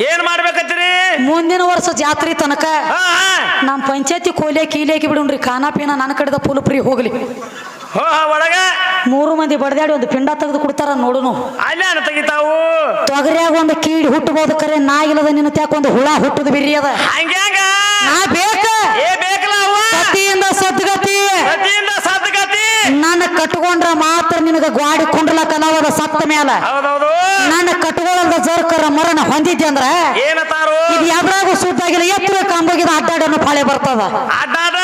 ಏನ್ ಮಾಡ್ಬೇಕತ್ತೀರಿ? ಮುಂದಿನ ವರ್ಷ ಜಾತ್ರೆ ತನಕ ಹಾ ಹಾ. ನಮ್ಮ ಪಂಚಾಯತಿ ಕೋಲೆ ಕೀಲೇಕಿ ಬಿಡುನ್ರಿ ಖಾನಾ ಪೀನಾ ನನ್ನ ಕಡೆದ ಫುಲ್ ಫ್ರೀ ಹೋಗ್ಲಿ. ಹೋ ಒಳಗ. ಮೂರು ಮಂದಿ ಬಡದಾಡಿ ಒಂದು ಪಿಂಡ ತೆಗೆದು ಕೊಡ್ತಾರ ನೋಡುನು. ಅಲ್ಲೇ ಅನ್ನ ತೆಗಿತಾವು. ತೊಗರಿಯಾಗ ಒಂದು ಕೀಡಿ ಹುಟ್ಟಬಹುದು ಕರೆ ನಾ ಇಲ್ಲದ ನಿನ್ನ ತ್ಯಾಕ ಒಂದು ಹುಳ ಹುಟ್ಟದ ಬಿರಿ ಅದ. ಹಂಗ್ಯಾಂಗ ನಾ ಬೇಕ? ಏ ಬೇಕಲ್ಲ ಅವ್ವ. ಸತಿಯಿಂದ ಸದ್ಗತಿ. ಪ್ರತಿಯಿಂದ ಸದ್ಗತಿ. ನನ್ನ ಕಟ್ಕೊಂಡ್ರ ಮಾತ್ರ ನಿನಗ ಗ್ವಾಡಿ ಕುಂಡ್ಲ ಕಲಾವದ ಸತ್ತ ಹೌದೌದು. ನನ್ನ ಕಟ್ಕೊಳ್ಳದ ಜರ್ಕರ ಮರಣ ಹೊಂದಿದ್ದೆ ಅಂದ್ರ? ಏನತಾರು ಇದು ಯಾವ್ದ್ರಾಗ ಸುದ್ದಾಗಿಲ್ಲ. ಎತ್ತರ ಕಂಬೋಗಿದ ಅಡ್ಡಾಡೋನು ಪಾಳೆ ಬರ್ತದ. ಅಡ್ಡಾಡ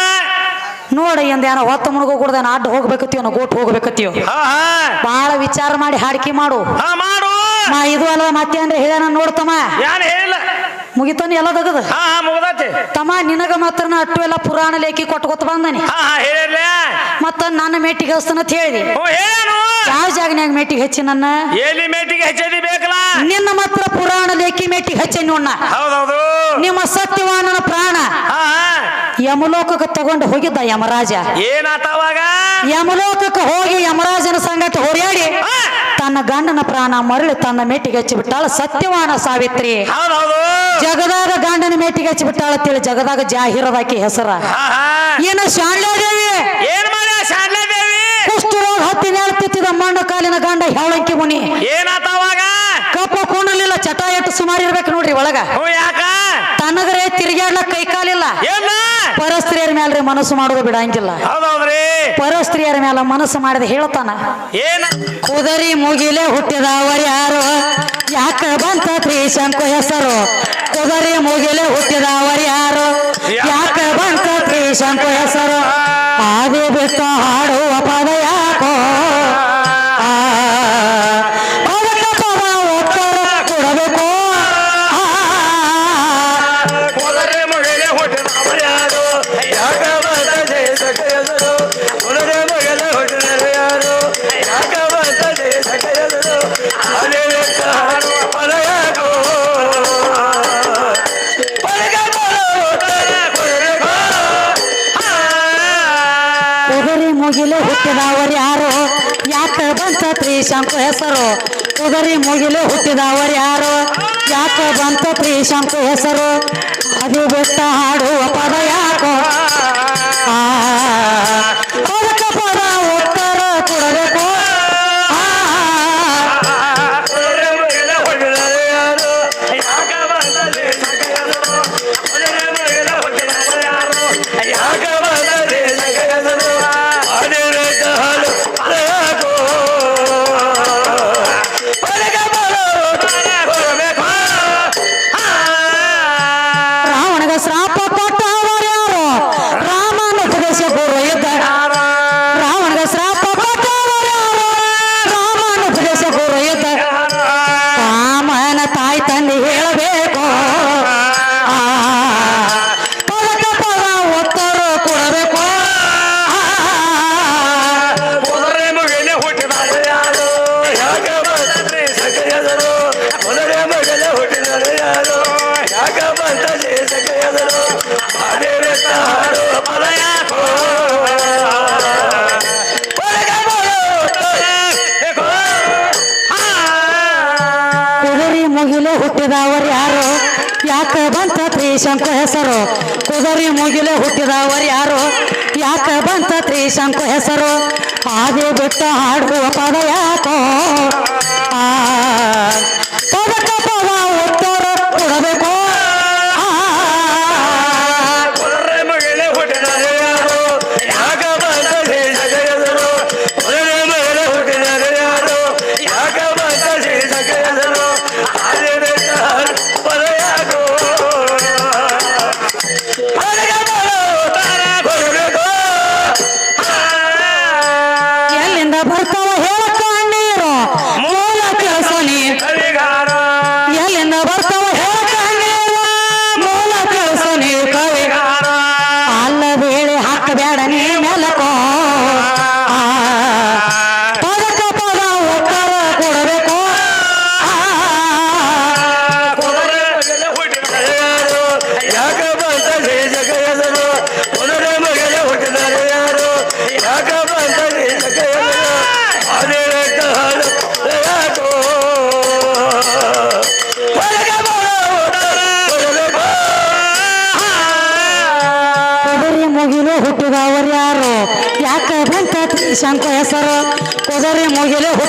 ನೋಡಿ ಎಂದ ಏನೋ ಹೊತ್ತ ಮುಳುಗೋ ಕೂಡ ಅಡ್ಡ ಹೋಗ್ಬೇಕತ್ತೀವ ಗೋಟ್ ಹೋಗ್ಬೇಕತ್ತೀವ ಬಹಳ ವಿಚಾರ ಮಾಡಿ ಹಾಡಿಕೆ ಮಾಡು. ಮಾಡು. ಇದು ಅಲ್ಲ ಮತ್ತೆ ಅಂದ್ರೆ ಹೇಳ ನೋಡ್ತಮ್ಮ. ಮುಗಿತಾನೆ ಎಲ್ಲ ತಗದ ಹಾ ಹಾ ಮುಗ್ದತಿ. ತಮ್ಮ ನಿನಗ ಮಾತ್ರ ನಾ ಅಟ್ಟು ಎಲ್ಲ ಪುರಾಣ ಲೇಖಿ ಕೊಟ್ಕೊತ ಬಂದನಿ. ಹಾ ಮತ್ತ ನನ್ನ ಮೇಟಿಗೆ ಹಸ್ತನ ಹೇಳಿದಿ. ಹ್ಞೂ ಹೇಳೇನು ಯಾವ ಜಾಗನ್ಯಾಗ ಮೇಟಿಗೆ ಹಚ್ಚಿ ನನ್ನ? ಎಲ್ಲಿ ಮೇಟಿಗೆ ಹೆಚ್ಚದಿ ಬೇಕಲ್ಲ? ನಿನ್ನ ಮಾತ್ರ ಪುರಾಣ ಲೇಖಿ ಮೇಟಿಗೆ ಹಚ್ಚಿ ನೋಡ್ನ ಹೌದೌದು. ನಿಮ್ಮ ಸತ್ಯವಾನನ ಪ್ರಾಣ. ಹಾ ಹಾ. ಯಮಲೋಕಕ್ಕೆ ತಗೊಂಡು ಹೋಗಿದ್ದ ಯಮರಾಜ. ಏನಾತವಾಗ ಯಮಲೋಕಕ್ಕೆ ಹೋಗಿ ಯಮರಾಜನ ಸಂಗತಿ ಹೋರಾಡಿ ತನ್ನ ಗಂಡನ ಪ್ರಾಣ ಮರಳಿ ತನ್ನ ಮೇಟಿಗೆ ಹಚ್ಚಿ ಬಿಟ್ಟಾಳ ಸತ್ಯವಾನ ಸಾವಿತ್ರಿ. ಹೌದೌದು. ಜಗದಾಗ ಗಂಡನ ಮೇಟಿಗೆ ಹಚ್ಚಿ ಬಿಟ್ಟಾಳ ಅಂತೇಳಿ ಜಗದಾಗ ಜಾಹೀರದಾಕಿ ಹೆಸರ. ಏನ ಶಾಂಡ್ಲಾದೇವಿ? ಏನ್ ಕುಷ್ಠರೋಗ ಹತ್ತಿ ಮಣ್ಣು ಕಾಲಿನ ಗಂಡ ಹೇಳಂಕಿ ಮುನಿ. ಏನಾತವಾಗ ಕಪ್ಪ ಕೂಣಲಿಲ್ಲ ಚಟ ಎಟ್ಟು ಸುಮಾರು ಇರ್ಬೇಕು ನೋಡ್ರಿ ಒಳಗ. ತನ್ನಗರೇ ಯಾಕ? ತನಗರೆ ತಿರುಗಾಡ್ಲಕ್ ಕೈ ಕಾಲಿಲ್ಲ. ಪರಸ್ತ್ರೀಯರ ಮೇಲೆ ಮನಸ್ಸು ಮಾಡೋದು ಬಿಡಂಗಿಲ್ಲ. ಪರಸ್ತ್ರೀಯರ ಮೇಲೆ ಮನಸ್ಸು ಮಾಡಿದ ಹೇಳ್ತಾನ. ಏನ? ಕುದರಿ ಮುಗಿಲೆ ಹುಟ್ಟಿದವರು ಯಾರು ಯಾಕ ಬಂತ ತ್ರಿಶಂಕು ಹೆಸರು? ಕೊಬರಿ ಮುಗಿಲೆ ಹುಟ್ಟಿದವರು ಯಾರು? ಯಾಕ ಬಂತ ತ್ರಿಶಂಕು ಹೆಸರು? ಹಾಗೆ ಬಿಟ್ಟು ಹಾಡುವ ತ್ರಿಶಂಕು ಹೆಸರು. ಕುದುರೆ ಹುಟ್ಟಿದ ಹುಟ್ಟಿದವರು ಯಾರು? ಯಾಕ ಬಂತ ಶಂಕು ಹೆಸರು? ಅದು ಬಿಟ್ಟ ಹಾಡುವ ಪದ ತ್ರಿಶಂಕು ಹೆಸರು. ಕುದುರೆ ಮುಗಿಲೆ ಹುಟ್ಟಿದವರು ಯಾರು? ಯಾಕ ಬಂತ ಶಂಕು ಹೆಸರು? ಹಾಗೆ ಬಿಟ್ಟು ಹಾಡುವ ಪದ ಯಾಕೋ?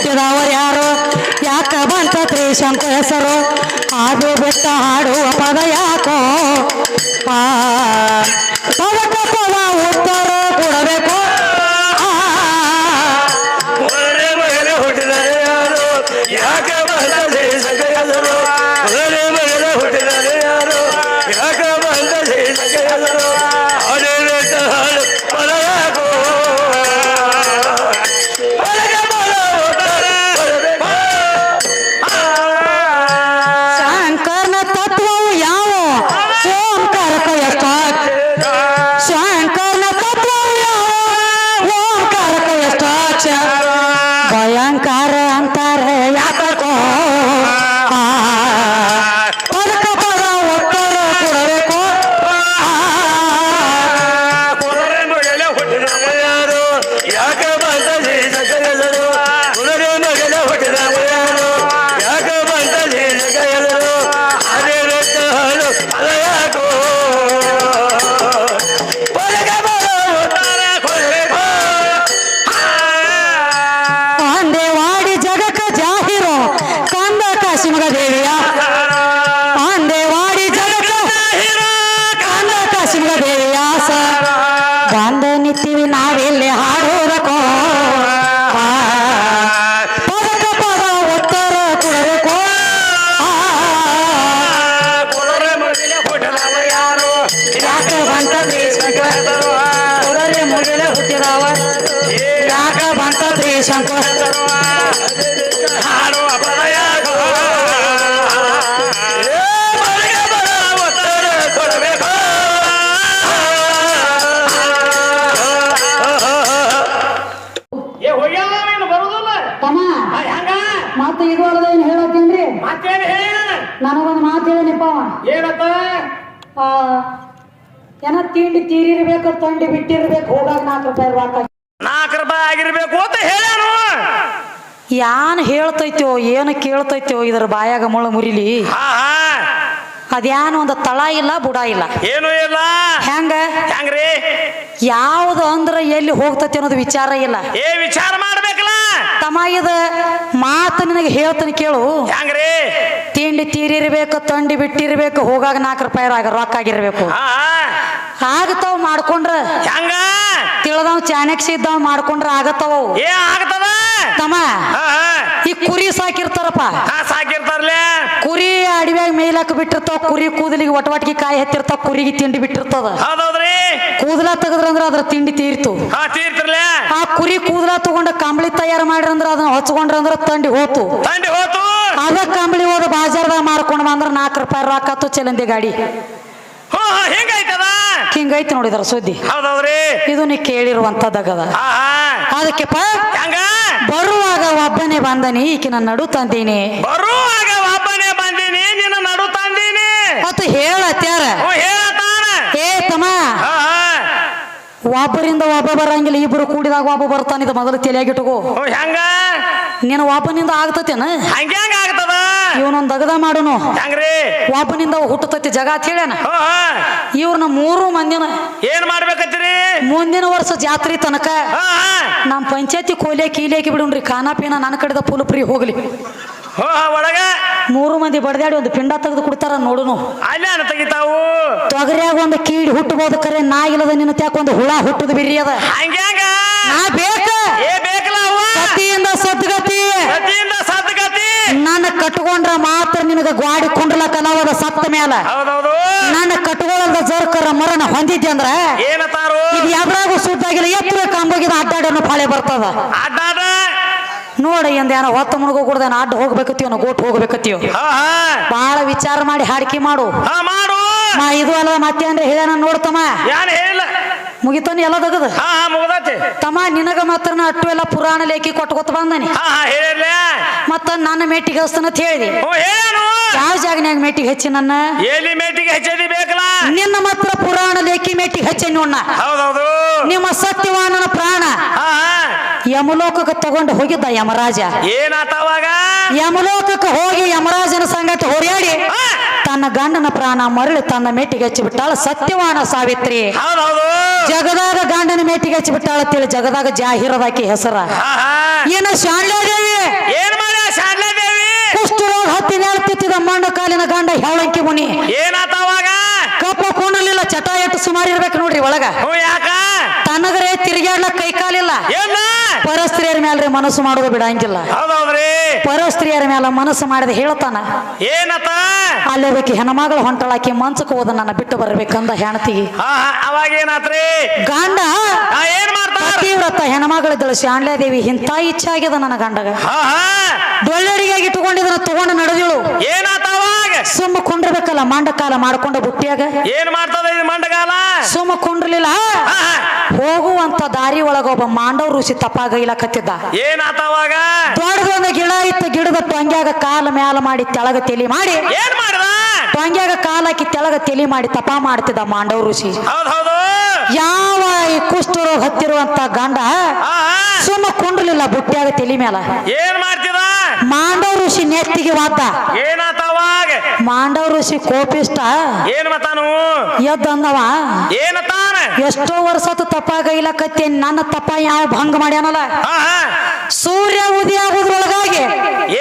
ಮುಗಿಲೆ ಯಾರು? ಯಾಕ ಬಂತ ತ್ರಿಶಂಕು ಹೆಸರು? ಹಾಡು ಬಿಟ್ಟ ಹಾಡುವ ಪದ ಯಾಕೋ? ಆ ಏನತ್ತ? ಏನ ತಿಂಡಿ ತೀರಿರ್ಬೇಕು ತಂಡಿ ಬಿಟ್ಟಿರ್ಬೇಕು ಹೋಗಾಗ ನಾಲ್ಕು ರೂಪಾಯಿ ಇರ್ಬೇಕು ನಾಲ್ಕು ರೂಪಾಯಿ ಆಗಿರ್ಬೇಕು ಅಂತ ಹೇಳ್ಯಾನು. ಯಾನ್ ಹೇಳ್ತೈತೋ ಏನು ಕೇಳ್ತೈತೋ ಇದ್ರ ಬಾಯಾಗ ಮೊಳ ಮುರಿಲಿ. ಅದ್ಯಾನ ಒಂದು ತಳ ಇಲ್ಲ ಬುಡ ಇಲ್ಲ. ಏನು ಇಲ್ಲ. ಹೆಂಗ? ಹೆಂಗ್ರಿ? ಯಾವುದು ಅಂದ್ರ ಎಲ್ಲಿ ಹೋಗ್ತೈತಿ ಅನ್ನೋದು ವಿಚಾರ ಇಲ್ಲ. ಏ ವಿಚಾರ ಮಾಡ್ಬೇಕಲ್ಲ. ತಮ್ಮ ಇದ ಮಾತು ನಿನಗೆ ಹೇಳ್ತಾನೆ ಕೇಳು. ಹೆಂಗ್ರಿ? ತಿಂಡಿ ತೀರಿರ್ಬೇಕು ತಂಡಿ ಬಿಟ್ಟಿರ್ಬೇಕು ಹೋಗಾಗ ನಾಲ್ಕು ರೂಪಾಯಿ ಆಗ ರೊಕ್ಕ ಆಗಿರ್ಬೇಕು. ಆಗತಾವ್ ಮಾಡ್ಕೊಂಡ್ರ. ಹೆಂಗ? ತಿಳ್ದವ್ ಚಾಣಕ್ಯ ಇದ್ದವ್ ಮಾಡ್ಕೊಂಡ್ರ ಆಗತಾವ ಅವು. ಏ ಆಗ್ತದ ತಮ್ಮ ಈ ಕುರಿ ಸಾಕಿರ್ತಾರಪ್ಪ. ಹಾ ಸಾಕಿರ್ತಾರ್ಲೆ. ಕುರಿ ಅಡವ್ಯಾಗ ಮೇಯ್ಲಾಕ ಬಿಟ್ಟಿರ್ತಾವ ಕುರಿ ಕೂದಲಿಗೆ ಒಟವಾಟಿಗೆ ಕಾಯಿ ಹತ್ತಿರ್ತಾವ ಕುರಿಗೆ ತಿಂಡಿ ಬಿಟ್ಟಿರ್ತದ. ಹೌದೌದ್ರಿ? ಕೂದಲ ತೆಗದ್ರಂದ್ರ ಅದ್ರ ತಿಂಡಿ ತೀರ್ತು. ಹಾ ತೀರ್ತಿರ್ಲೆ. ಆ ಕುರಿ ಕೂದಲ ತಗೊಂಡ ಕಂಬಳಿ ತಯಾರು ಮಾಡ್ರಂದ್ರ ಅದನ್ನ ಹಚ್ಕೊಂಡ್ರಂದ್ರ ತಂಡಿ ಹೋತು. ತಂಡಿ ಹೋತು. ಅದ ಕಂಬಳಿ ಹೋದ ಬಾಜಾರ್ದಾಗ ಮಾರ್ಕೊಂಡ್ ಬಂದ್ರ ನಾಲ್ಕು ರೂಪಾಯಿ ರೊಕ್ಕ ಚಲಂದಿ ಗಾಡಿ. ಹಿಂಗೈತಿ ನೋಡಿದಾರ ಸುದ್ದಿ. ಇದು ನೀ ಕೇಳಿರುವಂತದ್ದಾಗದ. ಅದಕ್ಕೆಪ್ಪ ಹೆಂಗ? ಬರುವಾಗ ಒಬ್ಬನೇ ಬಂದನಿ ನನ್ನ ನಡು ತಂದೀನಿ. ಬರುವಾಗ ಒಬ್ಬನೇ ಬಂದೀನಿ ನಿನ್ನ ನಡು ತಂದೀನಿ. ಮತ್ತು ಹೇಳತ್ಯಾರ. ಏ ತಮ್ಮ. ಒಬ್ಬರಿಂದ ಒಬ್ಬ ಬರಂಗಿಲ್ಲ ಇಬ್ರು ಕೂಡಿದಾಗ ಒಬ್ಬ ಬರ್ತಾನಿದ ಇದು ಮೊದಲು ತಲೆಯಾಗಿಟ್ಟುಕೋ ಹೆಂಗ? ನೀನು ಒಬ್ಬನಿಂದ ಆಗ್ತತೇನ? ಹಂಗ್ಯಾಂಗ ಇವನೊಂದ್ ದಗದ ಮಾಡುನು. ಹೆಂಗ್ರಿ? ಒಬ್ಬನಿಂದ ಹುಟ್ಟತೈತಿ ಜಗ ಅಂತ ಹೇಳ್ಯಾನ. ಹೋ ಹಾ. ಇವ್ರನ್ನ ಮೂರು ಮಂದಿನ ಏನ್ ಮಾಡ್ಬೇಕತ್ತೀರಿ? ಮುಂದಿನ ವರ್ಷ ಜಾತ್ರೆ ತನಕ ಹಾ ಹಾ. ನಮ್ಮ ಪಂಚಾಯತಿ ಕೋಲೆ ಕೀಲೇಕಿ ಬಿಡುನ್ರಿ ಖಾನಾ ಪೀನಾ ನನ್ನ ಕಡೆದ ಫುಲ್ ಫ್ರೀ ಹೋಗ್ಲಿ. ಹೋ ಹಾ ಒಳಗ? ಮೂರು ಮಂದಿ ಬಡದಾಡಿ ಒಂದು ಪಿಂಡ ತೆಗೆದು ಕೊಡ್ತಾರ ನೋಡುನು. ಅಲ್ಲೇ ಅನ್ನ ತೆಗಿತಾವು? ತೊಗರಿಯಾಗ ಒಂದು ಕೀಡಿ ಹುಟ್ಟಬಹುದು ಕರೆ ನಾ ಇಲ್ಲದ ನಿನ್ನ ತ್ಯಾಕ ಒಂದು ಹುಳ ಹುಟ್ಟುದ ಬಿರಿ ಅದ. ಹಂಗ್ಯಾಂಗ? ನಾ ಬೇಕ? ಏ ಬೇಕಲ್ಲ ಅವ್ವ? ಸತಿಯಿಂದ ಸದ್ಗತಿ. ಸತಿಯಿಂದ ಸದ್ಗತಿ ನನ್ನ ಕಟ್ಕೊಂಡ್ರ ಮಾತ್ರ ನಿನಗ ಗ್ವಾಡಿ ಕುಂಡ್ಲಕ್ಕ ನಾವದ ಸತ್ತ ಮ್ಯಾಲ. ಹೌದೌದು. ನನ್ನ ಕಟ್ಕೊಳ್ಳದ ಜರ್ಕರ ಮರಣ ಹೊಂದಿದ್ದೆ ಅಂದ್ರ ಏನತಾರು ಇದು ಯಾವ್ದ್ರಾಗೂ ಸುದ್ದಾಗಿಲ್ಲ ಎತ್ತರ ಕಾಂಬೋಗಿದ ಅಡ್ಡಾಡನ್ನು ಪಾಳೆ ಬರ್ತದ. ನೋಡಿ ಎಂದೇನ ಹೊತ್ತ ಮುಳುಗೋ ಕುಡ್ದೇನ ಅಡ್ಡ ಹೋಗ್ಬೇಕತ್ತೀವ ನಾ ಗೋಟ್ ಹೋಗ್ಬೇಕತ್ತೀವ ಬಹಳ ವಿಚಾರ ಮಾಡಿ ಹಾಡಿಕೆ ಮಾಡು. ಮಾಡು. ಮಾ ಇದು ಅಲ್ಲ ಮತ್ತೆ ಅಂದ್ರೆ ಹೇಳ್ಯಾನ ನೋಡ್ತಮ್ಮ. ಮುಗಿತಾನ ಎಲ್ಲ ತಗದ ಹಾ ಹಾ ಮುಗ್ದತಿ. ತಮ್ಮ ನಿನಗ ಮಾತ್ರ ನಾ ಅಟ್ಟು ಎಲ್ಲ ಪುರಾಣ ಲೇಖಿ ಕೊಟ್ಕೊತ ಬಂದನಿ. ಹಾ ಹಾ ಹೇಳಿರ್ಲ ಮತ್ತ ನನ್ನ ಮೇಟಿಗೆ ಹಸ್ತನ ಅಂತ ಹೇಳಿದೆ. ಓ ಹೇಳೇನು ಯಾವ ಜಾಗನ್ಯಾಗ ಮೇಟಿಗೆ ಹಚ್ಚಿ ನನ್ನ? ಎಲ್ಲಿ ಮೇಟಿಗೆ ಹೆಚ್ಚದಿ ಬೇಕಲ್ಲ? ನಿನ್ನ ಮಾತ್ರ ಪುರಾಣ ಲೇಖಿ ಮೇಟಿಗೆ ಹಚ್ಚಿ ನೋಡ್ನ. ಹೌದೌದು. ನಿಮ್ಮ ಸತ್ಯವಾನನ ಪ್ರಾಣ. ಹಾ ಹಾ. ಯಮಲೋಕಕ್ಕೆ ತಗೊಂಡು ಹೋಗಿದ್ದ ಯಮರಾಜ. ಏನಾತವಾಗ ಯಮಲೋಕಕ್ಕೆ ಹೋಗಿ ಯಮರಾಜನ ಸಂಗತಿ ಹೊರ್ಯಾಡಿ. ತನ್ನ ಗಂಡನ ಪ್ರಾಣ ಮರಳಿ ತನ್ನ ಮೇಟಿಗೆ ಹಚ್ಚಿ ಬಿಟ್ಟಾಳ ಸತ್ಯವಾನ ಸಾವಿತ್ರಿ. ಹೌದೌದು. ಜಗದಾಗ ಗಂಡನ ಮೇಟಿಗೆ ಹಚ್ಚಿ ತಿಳಿ ಜಗದಾಗ ಜಾಹೀರದಾಕಿ ಹೆಸರ. ಏನ ಶಾಂಡ್ಲಾದೇವಿ ಏನ್ ಕುಷ್ಠರೋಗ ಹತ್ತಿ ಮಣ್ಣ ಕಾಲಿನ ಗಂಡ ಹೇಳಂಕಿ ಮುನಿ. ಏನಾತ ಅವಾಗ? ಕಪ್ಪ ಕೂಣಲಿಲ್ಲ ಚಟ ಎಟ್ಟು ಸುಮಾರು ಇರ್ಬೇಕು ನೋಡ್ರಿ ಒಳಗ. ಹ್ಞೂ ಯಾಕ ತನಗರೆ ತಿರುಗಾಡ್ಲಕ್ ಕೈ ಕಾಲಿಲ್ಲ ಏನ ಮೇಲ್ರಿ ಮನಸ್ಸು ಮಾಡೋದು ಬಿಡಂಗಿಲ್ಲ. ಹೌದೌದ್ರಿ. ಪರಸ್ತ್ರೀಯರ ಮೇಲೆ ಮನಸ್ಸು ಮಾಡಿದ ಹೇಳ್ತಾನ. ಏನತ? ಅಲ್ಲಿ ಅದಕ್ಕೆ ಹೆಣ್ಮಗಳು ಹೊಂಟಳಾಕಿ ಮಂಚಕ್ಕೆ ಹೋದ ನನ್ನ ಬಿಟ್ಟು ಬರ್ಬೇಕಂದ ಹೆಣತಿಗೆ ಅವಾಗ ಏನಾತ್ರಿ? ಗಂಡ ಏನ್ ಮಾಡ್ತಾರ? ಪತಿವ್ರತ ಹೆಣ್ಮಗಳಿದ್ದಳು ಶಾಣ್ಯಾದೇವಿ ಇಂಥ ಇಚ್ಛೆ ಆಗ್ಯದ ನನ್ನ ಗಂಡಗ. ಡೊಳ್ಳಡಿಗಾಗಿ ಇಟ್ಕೊಂಡಿದ್ದನ್ನ ತಗೊಂಡು ನಡೆದಿಳು. ಏನಾತ? ಸುಮ್ಮ ಕುಂಡ್ರಬೇಕಲ್ಲ ಮಾಂಡಕಾಲ ಮಾಡ್ಕೊಂಡ ಬುಟ್ಟಿಯಾಗ? ಏನ್ ಮಾಡ್ತದ ಇದು ಮಂಡಗಾಲ ಸುಮ್ಮ ಕುಂಡ್ರಲಿಲ್ಲ. ಹೋಗುವಂತ ದಾರಿ ಒಳಗ ಒಬ್ಬ ಮಾಂಡವ್ ಋಷಿ ತಪ್ಪಾಗೈಲಕತ್ತಿದ್ದ ಏನಾತವಾಗ ದೊಡ್ಡದೊಂದು ಗಿಡ ಇತ್ತು ಗಿಡದ ಟೊಂಗ್ಯಾಗ ಕಾಲ ಮ್ಯಾಲ ಮಾಡಿ ತೆಳಗ ತೆಲಿ ಮಾಡಿ. ಏನ್ ಮಾಡಿದ? ಟೊಂಗ್ಯಾಗ ಕಾಲ ಹಾಕಿ ತೆಳಗ ತೆಲಿ ಮಾಡಿ ತಪಾ ಮಾಡ್ತಿದ್ದ ಮಾಂಡವ್ ಋಷಿ. ಹೌದ್ ಹೌದು. ಯಾವ ಈ ಕುಷ್ಠರೋಗ ಹತ್ತಿರುವಂತ ಗಂಡ. ಸುಮ್ಮ ಕುಂಡ್ರಲಿಲ್ಲ ಬುಟ್ಟಿಯಾಗ ತೆಲಿ ಮ್ಯಾಲ. ಏನ್ ಮಾಡ್ತಿದ ಮಾಂಡವ ಋಷಿ ನೆತ್ತಿಗೆ ವಾದ. ಏನಾತವಾಗ ಮಾಂಡವ ಋಷಿ ಕೋಪಿಷ್ಟ ಏನ್ ಮತಾನು ಎದ್ದವ ಏನತಾನ ಎಷ್ಟೋ ವರ್ಷದ ತಪ್ಪಾಗೈಲಕತ್ತಿ ನನ್ನ ತಪ್ಪ ಯಾವ ಭಂಗ ಮಾಡ್ಯಾನಲ್ಲ ಸೂರ್ಯ ಉದಯ ಆಗೋದ್ರೊಳಗಾಗಿ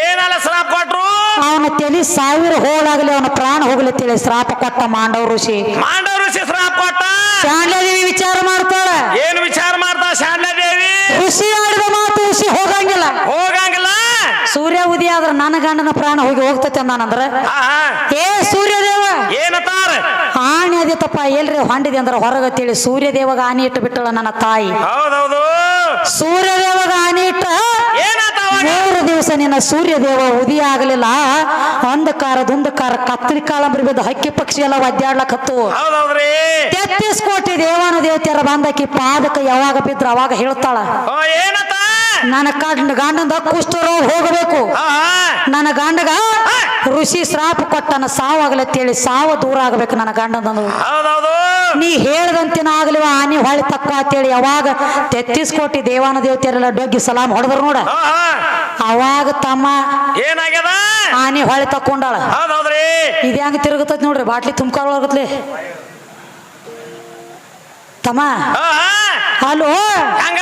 ಏನಲ್ಲ ಶ್ರಾಪ ಕೊಟ್ರು? ಅವನ ತಲೆ ಸಾವಿರ ಹೋಳಾಗಲಿ ಅವನ ಪ್ರಾಣ ಹೋಗಲಿ ತಿಳಿ ಶ್ರಾಪ ಕೊಟ್ಟ ಮಾಂಡವ ಋಷಿ. ಮಾಂಡವ ಋಷಿ ಶ್ರಾಪ ಕೊಟ್ಟ? ಶಾಣ್ಯದೇವಿ ವಿಚಾರ ಮಾಡ್ತಾಳ. ಏನ್ ವಿಚಾರ ಮಾಡ್ತಾ ಶಾಂಡ ದೇವಿ? ಋಷಿ ಆಡಿದ ಮಾತು ಋಷಿ ಹೋಗಂಗಿಲ್ಲ. ಹೋಗಂಗಿಲ್ಲ ಸೂರ್ಯ ಉದಯ ಆದ್ರೆ ನನ್ನ ಗಂಡನ ಪ್ರಾಣ ಹೋಗಿ ಹೋಗ್ತತೆ ಅಂದಾನಂದ್ರ? ಏ ಸೂರ್ಯದೇವ! ಏನತಾರ ಆಣಿ ಅದಿತ್ತಪ್ಪ ಎಲ್ರಿ ಹೊಂಡಿದೆ ಅಂದ್ರೆ ಹೊರಗ ತಿಳಿ ಸೂರ್ಯದೇವಗ ಆನಿ ಇಟ್ಟು ಬಿಟ್ಟಳ ನನ್ನ ತಾಯಿ. ಹೌದೌದು. ಸೂರ್ಯದೇವಗ ಆನಿ ಇಟ್ಟ ಮೂರು ದಿವಸ ನಿನ್ನ ಸೂರ್ಯದೇವ ಉದಯ ಆಗಲಿಲ್ಲ. ಅಂಧಕಾರ ದುಂಧಕಾರ ಕತ್ತರಿ ಕಾಳಂಬ್ರಿ ಬಿದ್ದು ಹಕ್ಕಿ ಪಕ್ಷಿ ಎಲ್ಲ ಒದ್ದಾಡ್ಲಕತ್ತು. ಹತ್ತು ತೆತ್ತಿಸ್ ಕೋಟಿ ದೇವಾನ ದೇವತೆಯರ ಬಂದಕಿ ಪಾದಕ ಯಾವಾಗ ಬಿದ್ರ ಅವಾಗ ಹೇಳ್ತಾಳ. ನನ್ನ ಕಂಡ ಗಂಡಂದ ಕುಷ್ಠರೋಗ ಹೋಗಬೇಕು. ನನ್ನ ಗಂಡಗ ಋಷಿ ಶ್ರಾಪ ಕೊಟ್ಟನ ಸಾವಾಗಲತ್ತೇಳಿ ಸಾವ ದೂರ ಆಗಬೇಕು ನನ್ನ ಹೌದೌದು. ನೀ ಹೇಳ್ದಂತಿನ ಆಗ್ಲಿವ ಆನಿ ಹೊಳಿ ತಕ್ಕ ಅಂತೇಳಿ ಯಾವಾಗ ತೆತ್ತಿಸ್ ಕೋಟಿ ದೇವಾನ ದೇವತೆಯರೆಲ್ಲ ಡೊಗ್ಗಿ ಸಲಾಮ್ ಹೊಡೆದ್ರು ನೋಡ. ಅವಾಗ ತಮ್ಮ ಏನಾಗ್ಯದ? ಆನಿ ಹೊಳಿ ತಕ್ಕೊಂಡಾಳ. ಇದ ಹೆಂಗ ತಿರುಗತೈತಿ ನೋಡ್ರಿ ಬಾಟ್ಲಿ ತುಂಬ್ಕೊಳ್ಳೋಗತ್ಲಿ ತಮ್ಮ. ಹಲೋ. ಹಂಗ?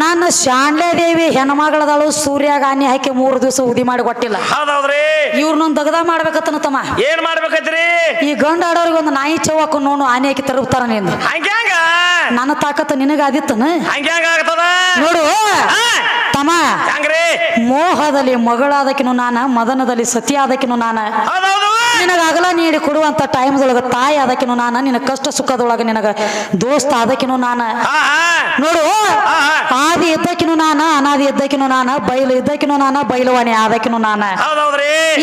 ನನ್ನ ಶಾಂಡ್ಲೆ ದೇವಿ ಹೆಣ್ಮಗಳದಳು ಸೂರ್ಯಾಗ ಆನಿ ಹಾಕಿ ಮೂರು ದಿವಸ ಉದಿ ಮಾಡಿ ಕೊಟ್ಟಿಲ್ಲ. ಹೌದೌದ್ರಿ. ಇವ್ರನ್ನೊಂದು ದಗದ ಮಾಡ್ಬೇಕತ್ತನ ತಮ್ಮ. ಏನ್ ಮಾಡ್ಬೇಕೈತ್ರಿ? ಈ ಗಂಡ ಆಡೋರಿಗೆ ಒಂದು ನಾಯಿ ಚೌಕ ನೋಡು ಆನೆ ಹಾಕಿ ತರುತ್ತಾರ ನಿಂದ. ಹಂಗ್ಯಾಂಗ? ನನ್ನ ತಾಕತ್ತ ನಿನಗ ಆದಿತ್ತನ? ಹಂಗ್ಯಾಂಗ ಆಗ್ತದ? ನೋಡು. ತಮ್ಮ ಮೋಹದಲ್ಲಿ ಮಗಳಾದಕಿನು ನಾನ ಮದನದಲ್ಲಿ ಸತಿ ಆದಕಿನು ನಾನ. ಹೌದೌದು. ನಿನಗ ಅಗಲ ನೀಡಿ ಕೊಡುವಂತ ಟೈಮ್ದೊಳಗ ತಾಯಿ ಆದಕಿನು ನಾನು ನಿನ್ನ ಕಷ್ಟ ಸುಖದೊಳಗ ನಿನಗ ದೋಸ್ತ ಆದಕಿನು ನಾನು. ನೋಡು. ಆದಿ ಇದ್ದಕಿನು ನಾನ ಅನಾದಿ ಇದ್ದಕಿನು ನಾನ ಬಯಲು ಇದ್ದಕಿನು ನಾನ ಬಯಲುವಾಣಿ ಆದಕಿನು ನಾನ.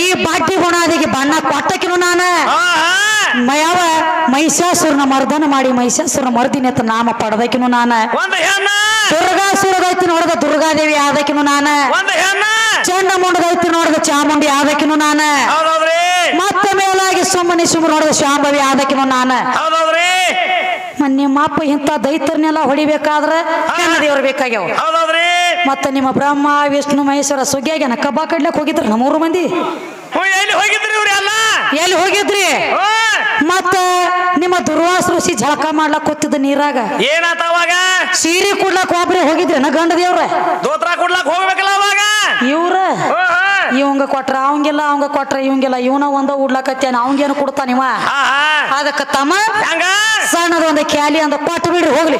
ಈ ಬಾಟಿ ಗುಣಾದಿಗೆ ಬಣ್ಣ ಕೊಟ್ಟಕಿನು ನಾನ. ಹಾ ಹಾ ಯಾವ ಮಹಿಷಾಸುರನ ಮರ್ದನ ಮಾಡಿ ಮಹಿಷಾಸುರನ ಮರ್ದಿನ ಅಂತ ನಾಮ ಪಡೆದಕಿನು ನಾನ. ದೈತಿ ನೋಡಿದ ದುರ್ಗಾದೇವಿ ಆದಕಿನು ನಾನ. ಒಂದು ಹೆಣ್ಣ ಚಂಡಮುಂಡ ದೈತಿ ನೋಡಿದ ಚಾಮುಂಡಿ ಆದಕಿನು ನಾನ. ಮತ್ತ ಮೇಲಾಗಿ ಸುಮ್ಮನೆ ಸುಮ್ಮ ನೋಡಿದ ಶಾಂಭವಿ ಆದಕಿನು ನಾನ. ನಿಮ್ಮ ಅಪ್ಪ ಇಂಥ ದೈತರನ್ನೆಲ್ಲ ಹೊಡಿಬೇಕಾದ್ರ ದೇವ್ರು ಬೇಕಾಗ್ಯಾವ. ಮತ್ತೆ ನಿಮ್ಮ ಬ್ರಹ್ಮ ವಿಷ್ಣು ಮಹೇಶ್ವರ ಸುಗ್ಗಿಯಾಗ ಕಬ್ಬ ಕಡ್ಲಕ್ ಹೋಗಿದ್ರು ನಮ್ಮ ಮೂರು ಮಂದಿ. ಎಲ್ಲಿ ಹೋಗಿದ್ರಿ ಇವ್ರಿ ಎಲ್ಲ? ಎಲ್ಲಿ ಹೋಗಿದ್ರಿ. ಮತ್ತ ನಿಮ್ಮ ದುರ್ವಾಸ ಋಷಿ ಜಳಕ ಮಾಡ್ಲಕ್ ಕೂತಿದ್ದ ನೀರಾಗ. ಏನಾತ ಅವಾಗ? ಸೀರೆ ಕೊಡ್ಲಕ್ ಒಬ್ರಿ ಹೋಗಿದ್ರಿ ನ ಗಂಡ ದೇವ್ರ? ದೋತ್ರ ಕೊಡ್ಲಾಕ್ ಹೋಗ್ಬೇಕಲ್ಲ ಅವಾಗ? ಇವ್ರ. ಇವಂಗ ಕೊಟ್ರ ಅವಂಗೆಲ್ಲ ಅವಂಗ ಕೊಟ್ರ ಇವಂಗೆಲ್ಲ. ಇವನ ಒಂದ ಉಡ್ಲಕತ್ಯಾನ ಅವಂಗೇನು ಕೊಡ್ತಾನಿವ ಇವ? ಅದಕ್ಕ ತಮ್ಮ ಸಣ್ಣದ ಒಂದ ಕ್ಯಾಲಿ ಅಂದ ಕೊಟ್ಟು ಬಿಡ್ರಿ ಹೋಗ್ಲಿ.